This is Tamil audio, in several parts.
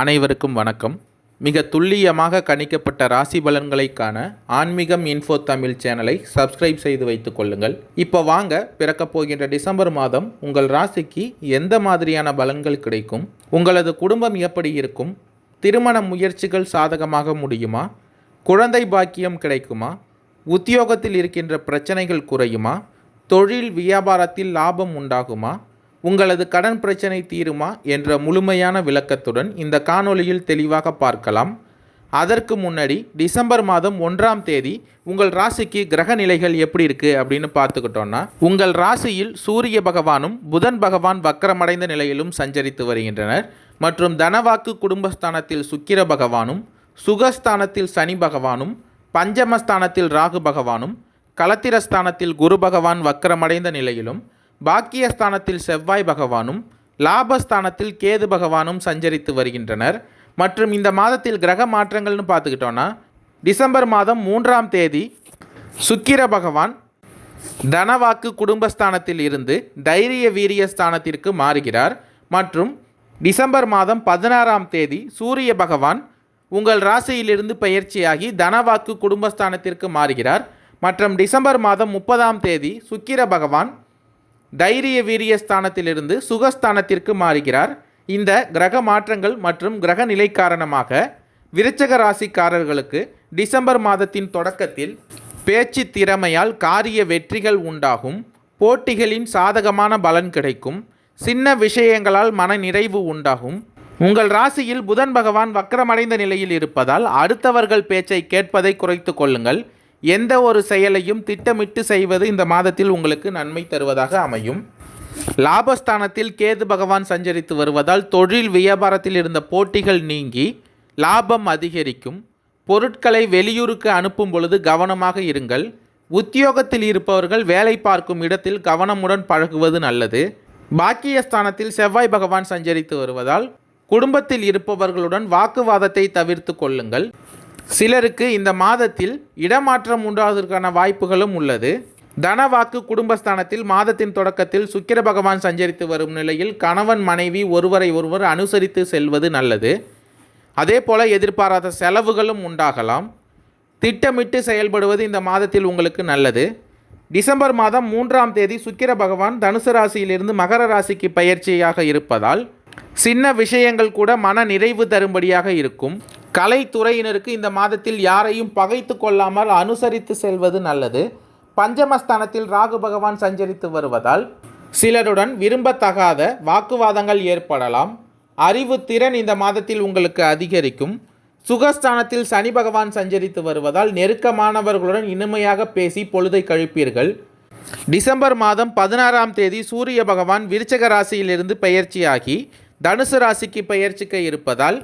அனைவருக்கும் வணக்கம். மிக துல்லியமாக கணிக்கப்பட்ட ராசி பலன்களை காண ஆன்மீகம் இன்ஃபோ தமிழ் சேனலை சப்ஸ்கிரைப் செய்து வைத்துக் கொள்ளுங்கள். இப்போ வாங்க பிறக்கப் போகின்ற டிசம்பர் மாதம் உங்கள் ராசிக்கு எந்த மாதிரியான பலன்கள் கிடைக்கும்? உங்களது குடும்பம் எப்படி இருக்கும்? திருமண முயற்சிகள் சாதகமாக முடியுமா? குழந்தை பாக்கியம் கிடைக்குமா? உத்தியோகத்தில் இருக்கின்ற பிரச்சனைகள் குறையுமா? தொழில் வியாபாரத்தில் லாபம் உண்டாகுமா? உங்களது கடன் பிரச்சனை தீருமா என்ற முழுமையான விளக்கத்துடன் இந்த காணொளியில் தெளிவாக பார்க்கலாம். அதற்கு முன்னாடி டிசம்பர் மாதம் ஒன்றாம் தேதி உங்கள் ராசிக்கு கிரக நிலைகள் எப்படி இருக்குது அப்படின்னு பார்த்துக்கிட்டோன்னா உங்கள் ராசியில் சூரிய பகவானும் புதன் பகவான் வக்கரமடைந்த நிலையிலும் சஞ்சரித்து வருகின்றனர். மற்றும் தனவாக்கு குடும்பஸ்தானத்தில் சுக்கிர பகவானும் சுகஸ்தானத்தில் சனி பகவானும் பஞ்சமஸ்தானத்தில் ராகு பகவானும் களத்திரஸ்தானத்தில் குரு பகவான் வக்கரமடைந்த நிலையிலும் பாக்கியஸ்தானத்தில் செவ்வாய் பகவானும் லாபஸ்தானத்தில் கேது பகவானும் சஞ்சரித்து வருகின்றனர். மற்றும் இந்த மாதத்தில் கிரக மாற்றங்கள்னு பார்த்துக்கிட்டோன்னா டிசம்பர் மாதம் மூன்றாம் தேதி சுக்கிர பகவான் தனவாக்கு குடும்பஸ்தானத்தில் இருந்து தைரிய வீரிய ஸ்தானத்திற்கு மாறுகிறார். மற்றும் டிசம்பர் மாதம் பதினாறாம் தேதி சூரிய பகவான் உங்கள் ராசியிலிருந்து பயிற்சியாகி தனவாக்கு குடும்பஸ்தானத்திற்கு மாறுகிறார். மற்றும் டிசம்பர் மாதம் முப்பதாம் தேதி சுக்கிர பகவான் தைரிய வீரிய ஸ்தானத்திலிருந்து சுகஸ்தானத்திற்கு மாறுகிறார். இந்த கிரக மாற்றங்கள் மற்றும் கிரக நிலை காரணமாக விருச்சக ராசிக்காரர்களுக்கு டிசம்பர் மாதத்தின் தொடக்கத்தில் பேச்சு திறமையால் காரிய வெற்றிகள் உண்டாகும். போட்டிகளின் சாதகமான பலன் கிடைக்கும். சின்ன விஷயங்களால் மன நிறைவு உண்டாகும். உங்கள் ராசியில் புதன் பகவான் வக்கரமடைந்த நிலையில் இருப்பதால் அடுத்தவர்கள் பேச்சை கேட்பதை குறைத்து கொள்ளுங்கள். எந்த ஒரு செயலையும் திட்டமிட்டு செய்வது இந்த மாதத்தில் உங்களுக்கு நன்மை தருவதாக அமையும். லாபஸ்தானத்தில் கேது பகவான் சஞ்சரித்து வருவதால் தொழில் வியாபாரத்தில் இருந்த போட்டிகள் நீங்கி லாபம் அதிகரிக்கும். பொருட்களை வெளியூருக்கு அனுப்பும் பொழுது கவனமாக இருங்கள். உத்தியோகத்தில் இருப்பவர்கள் வேலை பார்க்கும் இடத்தில் கவனமுடன் பழகுவது நல்லது. பாக்கியஸ்தானத்தில் செவ்வாய் பகவான் சஞ்சரித்து வருவதால் குடும்பத்தில் இருப்பவர்களுடன் வாக்குவாதத்தை தவிர்த்து கொள்ளுங்கள். சிலருக்கு இந்த மாதத்தில் இடமாற்றம் உண்டாவதற்கான வாய்ப்புகளும் உள்ளது. தனவாக்கு குடும்பஸ்தானத்தில் மாதத்தின் தொடக்கத்தில் சுக்கிர பகவான் சஞ்சரித்து வரும் நிலையில் கணவன் மனைவி ஒருவரை ஒருவர் அனுசரித்து செல்வது நல்லது. அதே போல எதிர்பாராத செலவுகளும் உண்டாகலாம். திட்டமிட்டு செயல்படுவது இந்த மாதத்தில் உங்களுக்கு நல்லது. டிசம்பர் மாதம் மூன்றாம் தேதி சுக்கிர பகவான் தனுசு ராசியிலிருந்து மகர ராசிக்கு பயிற்சியாக இருப்பதால் சின்ன விஷயங்கள் கூட மன நிறைவு தரும்படியாக இருக்கும். கலைத்துறையினருக்கு இந்த மாதத்தில் யாரையும் பகைத்து கொள்ளாமல் அனுசரித்து செல்வது நல்லது. பஞ்சமஸ்தானத்தில் ராகு பகவான் சஞ்சரித்து வருவதால் சிலருடன் விரும்பத்தகாத வாக்குவாதங்கள் ஏற்படலாம். அறிவு திறன் இந்த மாதத்தில் உங்களுக்கு அதிகரிக்கும். சுகஸ்தானத்தில் சனி பகவான் சஞ்சரித்து வருவதால் நெருக்கமானவர்களுடன் இனிமையாக பேசி பொழுதை கழிப்பீர்கள். டிசம்பர் மாதம் பதினாறாம் தேதி சூரிய பகவான் விருச்சக ராசியிலிருந்து பெயர்ச்சியாகி தனுசு ராசிக்கு பெயர்ச்சிக்க இருப்பதால்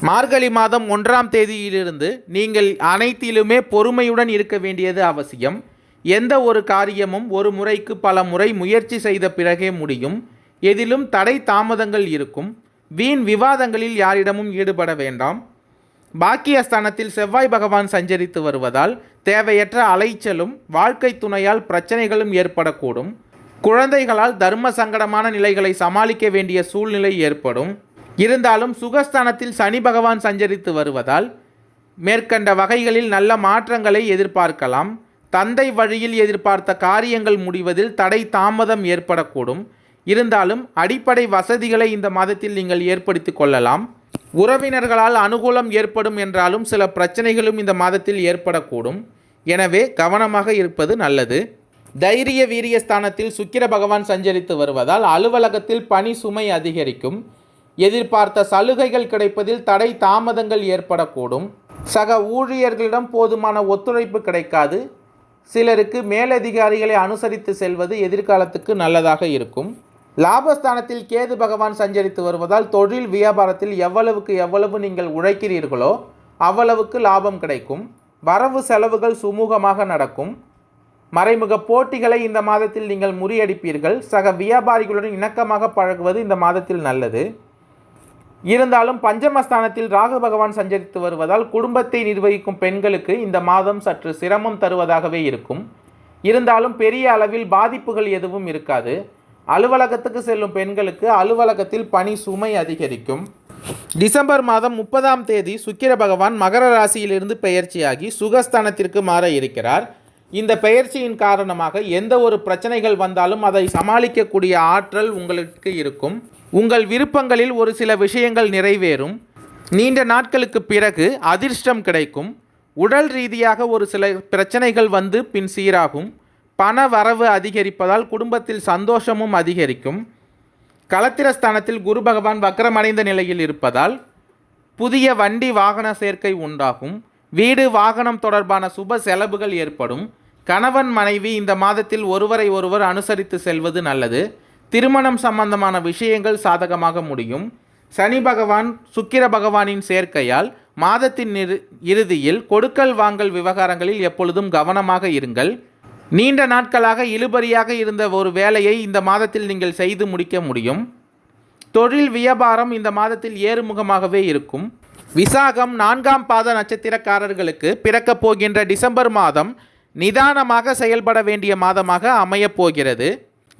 மார்கழி மாதம் ஒன்றாம் தேதியிலிருந்து நீங்கள் அனைத்திலுமே பொறுமையுடன் இருக்க வேண்டியது அவசியம். எந்த ஒரு காரியமும் ஒரு முறைக்கு பல முறை முயற்சி செய்த பிறகே முடியும். எதிலும் தடை தாமதங்கள் இருக்கும். வீண் விவாதங்களில் யாரிடமும் ஈடுபட வேண்டாம். பாக்கியஸ்தானத்தில் செவ்வாய் பகவான் சஞ்சரித்து வருவதால் தேவையற்ற அலைச்சலும் வாழ்க்கை துணையால் பிரச்சனைகளும் ஏற்படக்கூடும். குழந்தைகளால் தர்ம சங்கடமான நிலைகளை சமாளிக்க வேண்டிய சூழ்நிலை ஏற்படும். இருந்தாலும் சுகஸ்தானத்தில் சனி பகவான் சஞ்சரித்து வருவதால் மேற்கண்ட வகைகளில் நல்ல மாற்றங்களை எதிர்பார்க்கலாம். தந்தை வழியில் எதிர்பார்த்த காரியங்கள் முடிவதில் தடை தாமதம் ஏற்படக்கூடும். இருந்தாலும் அடிப்படை வசதிகளை இந்த மாதத்தில் நீங்கள் ஏற்படுத்தி கொள்ளலாம். உறவினர்களால் அனுகூலம் ஏற்படும் என்றாலும் சில பிரச்சனைகளும் இந்த மாதத்தில் ஏற்படக்கூடும். எனவே கவனமாக இருப்பது நல்லது. தைரிய வீரிய ஸ்தானத்தில் சுக்கிர பகவான் சஞ்சரித்து வருவதால் அலுவலகத்தில் பணி சுமை அதிகரிக்கும். எதிர்பார்த்த சலுகைகள் கிடைப்பதில் தடை தாமதங்கள் ஏற்படக்கூடும். சக ஊழியர்களிடம் போதுமான ஒத்துழைப்பு கிடைக்காது. சிலருக்கு மேலதிகாரிகளை அனுசரித்து செல்வது எதிர்காலத்துக்கு நல்லதாக இருக்கும். லாபஸ்தானத்தில் கேது பகவான் சஞ்சரித்து வருவதால் தொழில் வியாபாரத்தில் எவ்வளவுக்கு எவ்வளவு நீங்கள் உழைக்கிறீர்களோ அவ்வளவுக்கு லாபம் கிடைக்கும். வரவு செலவுகள் சுமூகமாக நடக்கும். மறைமுக போட்டிகளை இந்த மாதத்தில் நீங்கள் முறியடிப்பீர்கள். சக வியாபாரிகளுடன் இணக்கமாக பழகுவது இந்த மாதத்தில் நல்லது. இருந்தாலும் பஞ்சமஸ்தானத்தில் ராகு பகவான் சஞ்சரித்து வருவதால் குடும்பத்தை நிர்வகிக்கும் பெண்களுக்கு இந்த மாதம் சற்று சிரமம் தருவதாகவே இருக்கும். இருந்தாலும் பெரிய அளவில் பாதிப்புகள் எதுவும் இருக்காது. அலுவலகத்துக்கு செல்லும் பெண்களுக்கு அலுவலகத்தில் பணி சுமை அதிகரிக்கும். டிசம்பர் மாதம் முப்பதாம் தேதி சுக்கிர பகவான் மகர ராசியிலிருந்து பெயர்ச்சியாகி சுகஸ்தானத்திற்கு மாற இருக்கிறார். இந்த பெயர்ச்சியின் காரணமாக எந்த ஒரு பிரச்சனைகள் வந்தாலும் அதை சமாளிக்கக்கூடிய ஆற்றல் உங்களுக்கு இருக்கும். உங்கள் விருப்பங்களில் ஒரு சில விஷயங்கள் நிறைவேறும். நீண்ட நாட்களுக்கு பிறகு அதிர்ஷ்டம் கிடைக்கும். உடல் ரீதியாக ஒரு சில பிரச்சனைகள் வந்து பின் சீராகும். பண வரவு அதிகரிப்பதால் குடும்பத்தில் சந்தோஷமும் அதிகரிக்கும். களத்திரஸ்தானத்தில் குரு பகவான் வக்கரமடைந்த நிலையில் இருப்பதால் புதிய வண்டி வாகன சேர்க்கை உண்டாகும். வீடு வாகனம் தொடர்பான சுப செலவுகள் ஏற்படும். கணவன் மனைவி இந்த மாதத்தில் ஒருவரை ஒருவர் அனுசரித்து செல்வது நல்லது. திருமணம் சம்பந்தமான விஷயங்கள் சாதகமாக முடியும். சனி பகவான் சுக்கிர பகவானின் சேர்க்கையால் மாதத்தின் இறுதியில் கொடுக்கல் வாங்கல் விவகாரங்களில் எப்பொழுதும் கவனமாக இருங்கள். நீண்ட நாட்களாக இழுபறியாக இருந்த ஒரு வேலையை இந்த மாதத்தில் நீங்கள் செய்து முடிக்க முடியும். தொழில் வியாபாரம் இந்த மாதத்தில் ஏறுமுகமாகவே இருக்கும். விசாகம் நான்காம் பாத நட்சத்திரக்காரர்களுக்கு பிறக்கப் போகின்ற டிசம்பர் மாதம் நிதானமாக செயல்பட வேண்டிய மாதமாக அமையப் போகிறது.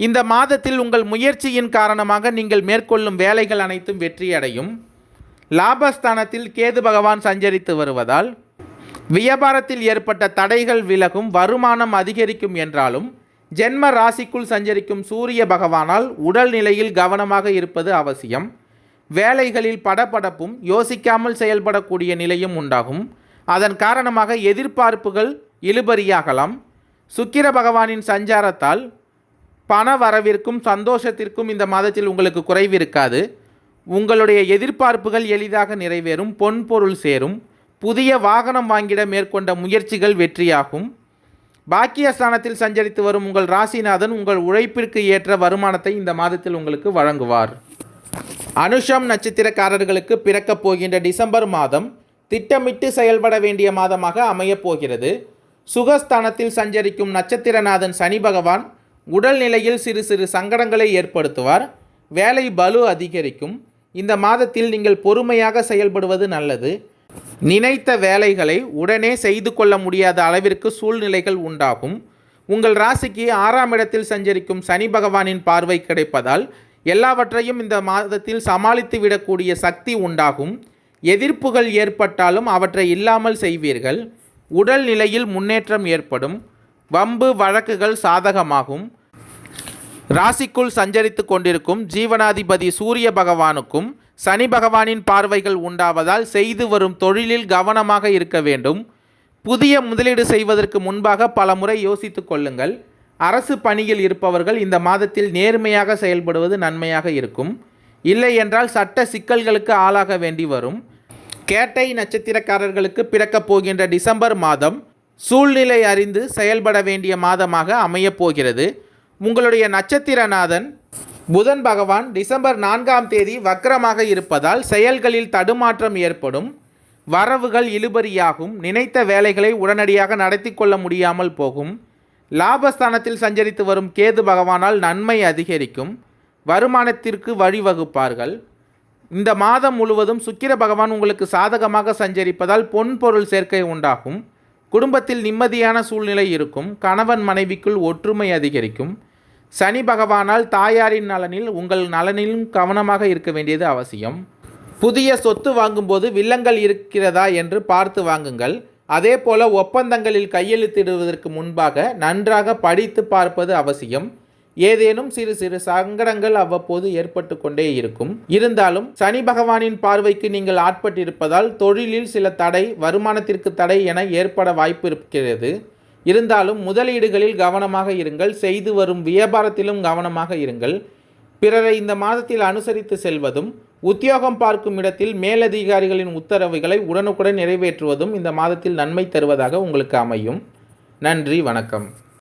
இந்த மாதத்தில் உங்கள் முயற்சியின் காரணமாக நீங்கள் மேற்கொள்ளும் வேலைகள் அனைத்தும் வெற்றியடையும். லாபஸ்தானத்தில் கேது பகவான் சஞ்சரித்து வருவதால் வியாபாரத்தில் ஏற்பட்ட தடைகள் விலகும் வருமானம் அதிகரிக்கும் என்றாலும் ஜென்ம ராசிக்குள் சஞ்சரிக்கும் சூரிய பகவானால் உடல்நிலையில் கவனமாக இருப்பது அவசியம். வேலைகளில் படபடப்பும் யோசிக்காமல் செயல்படக்கூடிய நிலையும் உண்டாகும். அதன் காரணமாக எதிர்பார்ப்புகள் இழுபறியாகலாம். சுக்கிர பகவானின் சஞ்சாரத்தால் பண வரவிற்கும் சந்தோஷத்திற்கும் இந்த மாதத்தில் உங்களுக்கு குறைவு இருக்காது உங்களுடைய எதிர்பார்ப்புகள் எளிதாக நிறைவேறும் பொன் பொருள் சேரும். புதிய வாகனம் வாங்கிட மேற்கொண்ட முயற்சிகள் வெற்றியாகும். பாக்கியஸ்தானத்தில் சஞ்சரித்து வரும் உங்கள் ராசிநாதன் உங்கள் உழைப்பிற்கு ஏற்ற வருமானத்தை இந்த மாதத்தில் உங்களுக்கு வழங்குவார். அனுஷம் நட்சத்திரக்காரர்களுக்கு பிறக்கப் போகின்ற டிசம்பர் மாதம் திட்டமிட்டு செயல்பட வேண்டிய மாதமாக அமையப் போகிறது. சுகஸ்தானத்தில் சஞ்சரிக்கும் நட்சத்திரநாதன் சனி பகவான் உடல்நிலையில் சிறு சிறு சங்கடங்களை ஏற்படுத்துவார். வேலை பலு அதிகரிக்கும். இந்த மாதத்தில் நீங்கள் பொறுமையாக செயல்படுவது நல்லது. நினைத்த வேலைகளை உடனே செய்து கொள்ள முடியாத அளவிற்கு சூழ்நிலைகள் உண்டாகும். உங்கள் ராசிக்கு ஆறாம் இடத்தில் சஞ்சரிக்கும் சனி பகவானின் பார்வை கிடைப்பதால் எல்லாவற்றையும் இந்த மாதத்தில் சமாளித்து விடக்கூடிய சக்தி உண்டாகும். எதிர்ப்புகள் ஏற்பட்டாலும் அவற்றை இல்லாமல் செய்வீர்கள். உடல் நிலையில் முன்னேற்றம் ஏற்படும். வம்பு வழக்குகள் சாதகமாகும். ராசிக்குள் சஞ்சரித்து கொண்டிருக்கும் ஜீவனாதிபதி சூரிய பகவானுக்கும் சனி பகவானின் பார்வைகள் உண்டாவதால் செய்து வரும் தொழிலில் கவனமாக இருக்க வேண்டும். புதிய முதலீடு செய்வதற்கு முன்பாக பல முறை யோசித்துக் கொள்ளுங்கள். அரசு பணியில் இருப்பவர்கள் இந்த மாதத்தில் நேர்மையாக செயல்படுவது நன்மையாக இருக்கும். இல்லை என்றால் சட்ட சிக்கல்களுக்கு ஆளாக வேண்டி வரும். கேட்டை நட்சத்திரக்காரர்களுக்கு பிறக்கப் போகின்ற டிசம்பர் மாதம் சூழ்நிலை அறிந்து செயல்பட வேண்டிய மாதமாக அமையப் போகிறது. உங்களுடைய நட்சத்திரநாதன் புதன் பகவான் டிசம்பர் நான்காம் தேதி வக்கரமாக இருப்பதால் செயல்களில் தடுமாற்றம் ஏற்படும் வரவுகள் இழுபறியாகும் நினைத்த வேலைகளை உடனடியாக நடத்தி கொள்ள முடியாமல் போகும் லாபஸ்தானத்தில் சஞ்சரித்து வரும் கேது பகவானால் நன்மை அதிகரிக்கும் வருமானத்திற்கு வழிவகுப்பார்கள். இந்த மாதம் முழுவதும் சுக்கிர பகவான் உங்களுக்கு சாதகமாக சஞ்சரிப்பதால் பொன் பொருள் சேர்க்கை உண்டாகும் குடும்பத்தில் நிம்மதியான சூழ்நிலை இருக்கும் கணவன் மனைவிக்குள் ஒற்றுமை அதிகரிக்கும் சனி பகவானால் தாயாரின் நலனில் உங்கள் நலனிலும் கவனமாக இருக்க வேண்டியது அவசியம். புதிய சொத்து வாங்கும்போது வில்லங்கள் இருக்கிறதா என்று பார்த்து வாங்குங்கள். அதே போல ஒப்பந்தங்களில் கையெழுத்திடுவதற்கு முன்பாக நன்றாக படித்து பார்ப்பது அவசியம். ஏதேனும் சிறு சிறு சங்கடங்கள் அவ்வப்போது ஏற்பட்டு கொண்டே இருக்கும். இருந்தாலும் சனி பகவானின் பார்வைக்கு நீங்கள் ஆட்பட்டிருப்பதால் தொழிலில் சில தடை வருமானத்திற்கு தடை என ஏற்பட வாய்ப்பு இருக்கிறது. இருந்தாலும் முதலீடுகளில் கவனமாக இருங்கள் செய்து வரும் வியாபாரத்திலும் கவனமாக இருங்கள். பிறரை இந்த மாதத்தில் அனுசரித்து செல்வதும் உத்தியோகம் பார்க்கும் இடத்தில் மேலதிகாரிகளின் உத்தரவுகளை உடனுக்குடன் நிறைவேற்றுவதும் இந்த மாதத்தில் நன்மை தருவதாக உங்களுக்கு அமையும். நன்றி வணக்கம்.